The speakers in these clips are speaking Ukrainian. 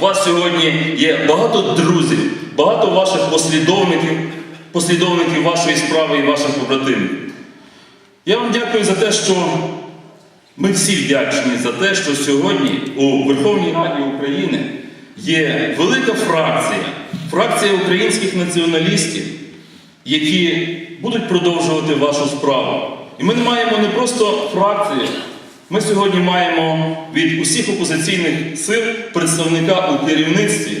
У вас сьогодні є багато друзів, багато ваших послідовників, послідовників вашої справи і ваших побратимів. Я вам дякую за те, що ми всі вдячні за те, що сьогодні у Верховній Раді України є велика фракція, фракція українських націоналістів, які будуть продовжувати вашу справу. І ми не маємо не просто фракції, ми сьогодні маємо від усіх опозиційних сил представника у керівництві.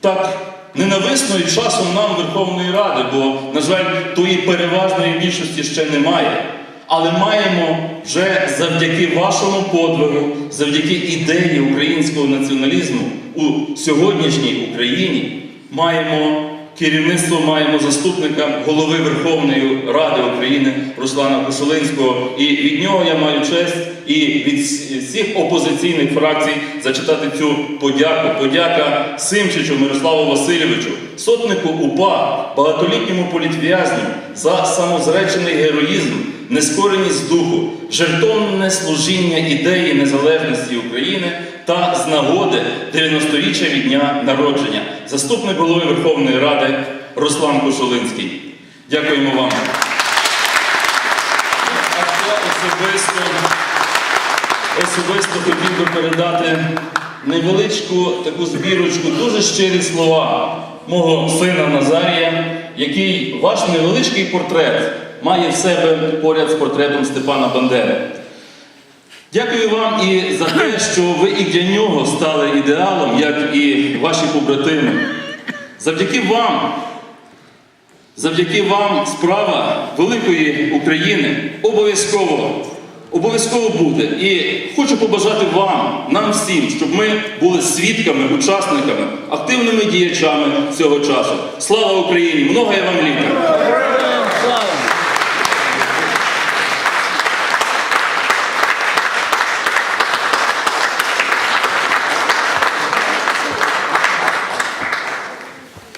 Так ненависно і часом нам Верховної Ради, бо, на жаль, тої переважної більшості ще немає. Але маємо вже завдяки вашому подвигу, завдяки ідеї українського націоналізму у сьогоднішній Україні маємо керівництво, маємо заступника голови Верховної Ради України Руслана Кошулинського. І від нього я маю честь і від всіх опозиційних фракцій зачитати цю подяку. Подяка Симчичу Мирославу Васильовичу, сотнику УПА, багатолітньому політв'язню за самозречений героїзм, нескореність духу, жертовне служіння ідеї незалежності України та з нагоди 90-річчя від дня народження. Заступник голови Верховної Ради Руслан Кошулинський. Дякуємо вам. А ще особисто, особисто хотів би передати невеличку таку збірочку, дуже щирі слова мого сина Назарія, який ваш невеличкий портрет має в себе поряд з портретом Степана Бандери. Дякую вам і за те, що ви і для нього стали ідеалом, як і ваші побратими. Завдяки вам, завдяки вам справа великої України обов'язково, обов'язково буде. І хочу побажати вам, нам всім, щоб ми були свідками, учасниками, активними діячами цього часу. Слава Україні! Много я вам літа!